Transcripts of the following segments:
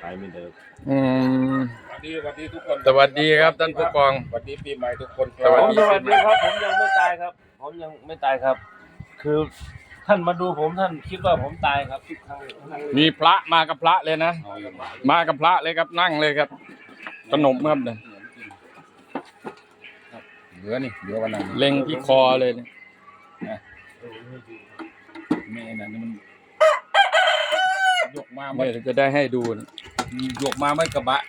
ขายไม่เดิมอืมสวัสดีสวัสดีทุกคนสวัสดีครับท่านผู้กอง สวัสดีปีใหม่ทุกคนสวัสผมดีสวัสดีครับ ผมยังไม่ตายครับ ผมยังไม่ตายครับ คือท่านมาดูผมท่านคิดว่าผมตายครับทุกครั้งมีพระมากับพระเลยนะเอาอย่างไรมากับพระเลยครับนั่งเลยครับขนมครับเนี่ยเหลือนี่เหลือวันนั้นเล็งที่คอเลยเนี่ยแม่นั่นมัน ยกมาเนี่ไม่ยจะได้ให้ดูนะยกมาไม่กระบะ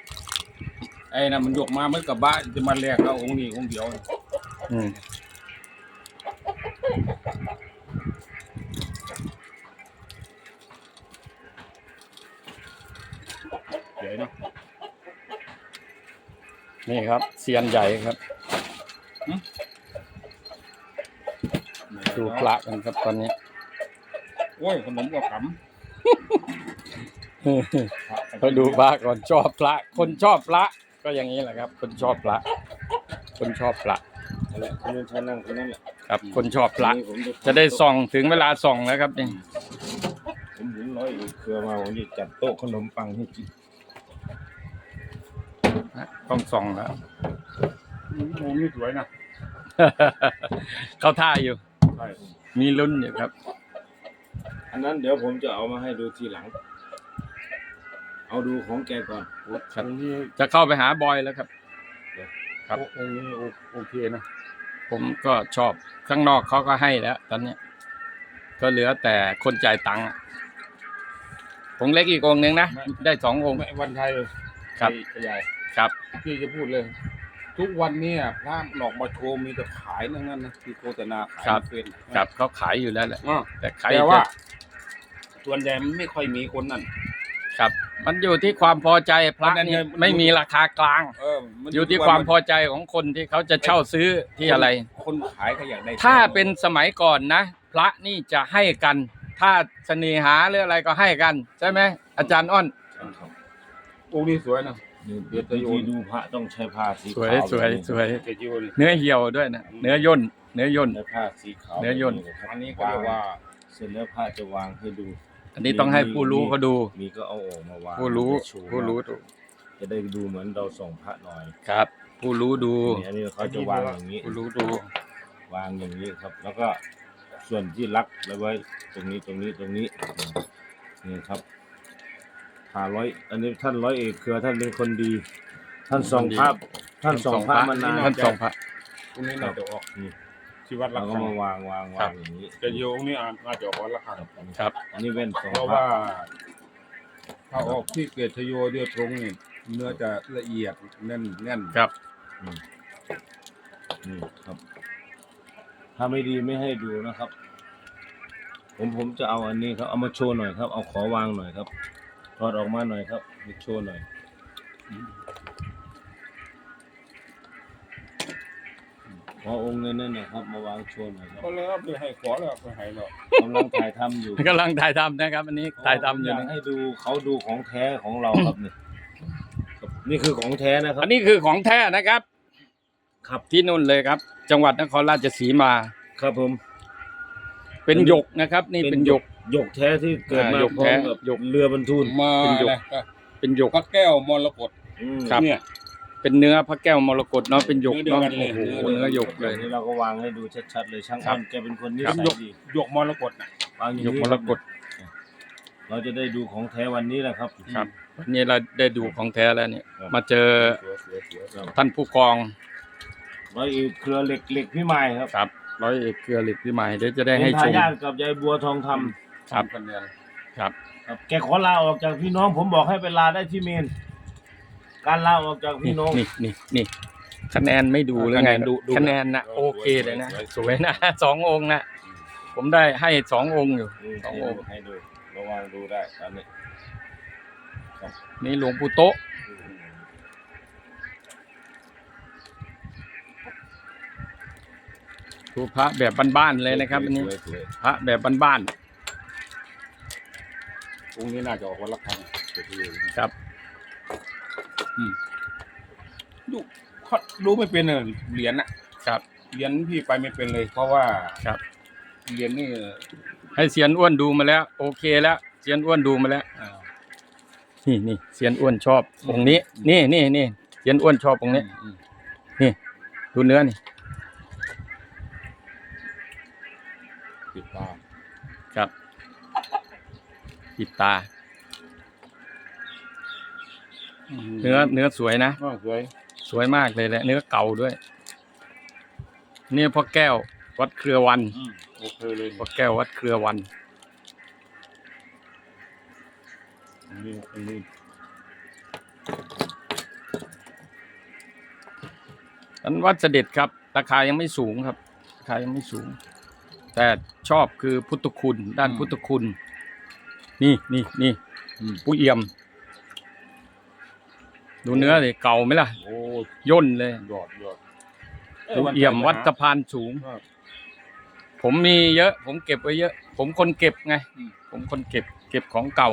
ไอ้นั่นมันยกมาไม่กระบะจะมาแลกเอาองค์นี้องค์เดียวอืมเดี๋ยวเนาะ นี่ครับเซียนใหญ่ครับดูพระกันครับตอนนี้ โอ้ยขนมก็ข เขาดูพระก่อนชอบพระ คนชอบพระ ก็อย่างนี้แหละครับ คนชอบพระ คนชอบพระนั่นแหละคนนั้นท่านนั่งคนนั้นแหละครับ คนชอบพระ นี่ผมจะได้ส่องถึงเวลาส่องแล้วครับนี่ผมเห็นร้อยเอกเครือมาผมจะจัดโต๊ะขนมปังให้กินต้องส่องแล้วำองค์นี้สวยนะ เขาท่าอยู่ ใช่ มีลุ้นอยู่ครับ อันนั้นเดี๋ยวผมจะเอามาให้ดูทีหลัง เอาดูของแกก่อนครับองค์นี้จะเข้าไปหาบอยแล้วครับ ครับองค์นี้โอโอเคนะผมก็ชอบข้างนอกเขาก็ให้แล้ว ตอนเนี้ยก็เหลือแต่คนจ่ายตังค์อะผมเล็กอีกองค์หนึ่งนะ ได้สององค์ ไม่วันไทยเลยครับ ขยายครับ พี่จะพูดเลย ทุกวันเนี้พระหลอกมาโชว์มีแต่ขายทั้งนั้นนะที่โฆษณาขายครับ เป็นครับเขาขายอยู่แล้วแหละ อ่าแต่ขายแต่ว่าส่วนใหญ่มันไม่ค่อยมีคนนั่น ครับ มันอยู่ที่ความพอใจพระมันนี่มันไม่มีราคากลาง เออมันอยู่ที่ความพอใจของคนที่เขาจะเช่าซื้อที่อะไร คนขายก็อยากได้ถ้าเป็นสมัยก่อนนะ พระนี่จะให้กัน ถ้าเสน่หาหรืออะไรก็ให้กัน ใช่ไหมอาจารย์อ้อนองค์นี้สวยนะนี่เดี๋ยววิธีดูพระต้องใช้ผ้าสีสวยขาวสวยสวยเกจิโอนี่เนื้อเหี่ยวด้วยนะเนื้อย่นเนื้อย่นใช้ผ้าสีขาวเนื้อย่นแบบครับอันนี้ก็เรียกว่าเสร็จแล้วผ้าจะวางให้ดู อันนี้ต้องให้ผู้รู้เขาดู มีก็เอาออกมาวางผู้รู้โชว์ผู้รู้ดูจะได้ดูเหมือนเราส่องพระหน่อยครับ ผู้รู้ดู นี่อันนี้เขาจะวางอย่างนี้ ผู้รู้ดู วางอย่างนี้ครับ แล้วก็ส่วนที่รักไว้ตรงนี้ตรงนี้ตรงนี้นี่ครับหาร้อย อันนี้ท่านร้อยเอกเครือท่านเป็นคนดี ท่านส่องพระท่านส่องพระมานานท่านส่องพระองค์นี้น่าจะออกนี่ ที่วัดเราละก็คังมาวางวางครัวางบอย่างนี้เกจิโอองค์นี้อ่านน่าจะออกวัดละคังครับ อันนี้แว่นส่องเพราะพระว่า ถ้าออกที่เกตชโยเดียวตรงนี่เนื้อจะละเอียดแน่นแน่นครับอืมนี่ครับ ถ้าไม่ดีไม่ให้ดูนะครับ ผมผมจะเอาอันนี้ครับ เอามาโชว์หน่อยครับ เอาขอวางหน่อยครับถอดออกมาหน่อยครับมาโชว์หน่อยข อองค์นั้นนั่นนะครับมาวางโชว์หน่อยครับก็แล้วไปให้ขอแล้วไปให้แล้วกำลังถ่ายทำอยู่กำลังถ่ายทำนะครับ อันนี้ถ่ายทำอยู่อยากนะให้ดูเขาดูของแท้ของเราครับนี่ครับนี่คือของแท้นะครับ อันนี้คือของแท้นะครับครับที่นู่นเลยครับ จังหวัดนครราชสีมา ครับผม เป็นหยกนะครับ นี่เป็นหยกหยกแท้ที่เกิดมาอ่าหยกพร้อแท้มกับหยกเรือบรรทุนมาเป็นหยกอะไรก็เป็นหยกพระแก้วมรกตอืมครับเนี่ย เป็นเนื้อพระแก้วมรกตเนาะเป็นหยกเนื้อเนาะเดียวกันเลยโอ้โหเนื้อหยกเลย นี่เราก็วางให้ดูชัดๆเลยช่างครัอ้บอนแกเป็นคนนิครับสัยหยกดีหยกมรกตน่ะวางอย่างหยกนี้มรกตเราจะได้ดูของแท้วันนี้แหละครับครับวันนี้เราได้ดูของแท้แล้วเนี่ยครับมาเจอสวยสวยสวยครับท่านผู้กองร้อยเอกเครือเหล็กเหล็กพี่ไม้ครับครับร้อยเอกเครือเหล็กพี่ใหม่เดี๋ยวจะได้เป็ให้นชทามยาทกับยายบัวทองคำครับคะแนนครับครับ แกขอลาออกจากพี่น้องผมบอกให้ไปลาได้ที่เมน การลาออกจากพี่น้อง นี่นี่นี่คะแนนไม่ดูหรือไงคะแนนนะโอเคเลยนะสวยนะ สององค์นะผมได้ให้สององค์อยู่อืมสองให้อดูงค์ ให้ดูระวังดูได้ตอนนี้นี่หลวงปู่โต๊ะดูพระแบบบ้านๆเลยนะครับอันนี้สวยพระแบบบ้านองค์นี้น่าจะออกวัดละคังเกจิโยๆครับ ดูเขาดูไม่เป็นเลยเหรียญน่ะครับ เหรียญพี่ไปไม่เป็นเลย เพราะว่าครับ เหรียญนี่ให้เซียนอ้วนดูมาแล้ว โอเคแล้วเซียนอ้วนดูมาแล้ว อ่า นี่นี่เซียนอ้วนชอบองค์นี้ นี่นี่นี่เซียนอ้วนชอบองค์นี้อืมดูเนื้อนี่ติดตามครับปิดตา เนื้อเนื้อสวยนะอ้าวสวย สวยมากเลยแหละเนื้อเก่าด้วย เนี่ยพ่อแก้ววัดเครือวันอืมโอเคเลยพ่อแก้ววัดเครือวันอันนี้อันนี้อันวัดเสด็จครับ ราคายังไม่สูงครับ ราคายังไม่สูง แต่ชอบคือพุทธคุณ ด้านพุทธคุณ นี่นี่นี่อืมผู้เอี่ยม ดูเนื้อเลยเก่าไหมล่ะ โอ้ย่นเลยยอดยอดผู้เอี่ยมวัดสะพานสูงครับผมมีเยอะ ผมเก็บไว้เยอะ ผมคนเก็บไงอืมผมคนเก็บ เก็บของเก่า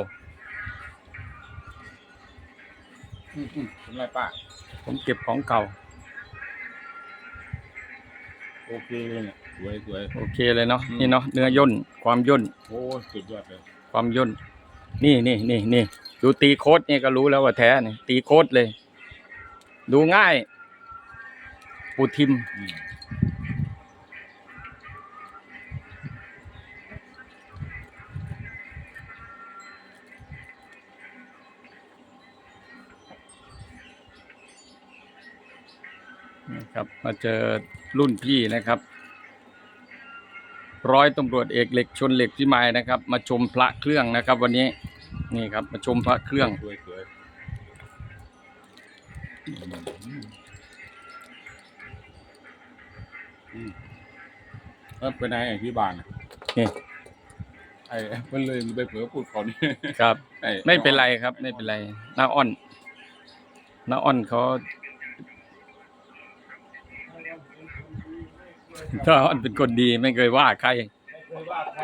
อืมอืมเป็นไรป้าผมเก็บของเก่า โอเคเลยเนี่ยสวยสวยโอเคเลยเนาะอืมนี่เนาะเนื้อย่นความย่นโอ้สุดยอดเลยความย่นนี่นี่นี่นี่ ดูตีโค้ดนี่ยก็รู้แล้วว่าแท้นี่ตีโคดเลย ดูง่าย ปูทิมอืมนะครับ มาเจอรุ่นพี่นะครับร้อยตำรวจเอกเหล็กชนเหล็กพิมายนะครับ มาชมพระเครื่องนะครับ วันนี้ นี่ครับมาชมพระเครื่องสวยสวยอืมอืมเออเป็นไงไอ้ที่บ้านน่ะนี่ ไอ้มันเลยไปเผลอพูดเขานี่ครับ อ้ไม่เป็นไรครับ ไม่เป็นไรน้าอ้อนน้าอ้อนเขาน้าอ้อนเป็นคนดีไม่เคยว่าใคร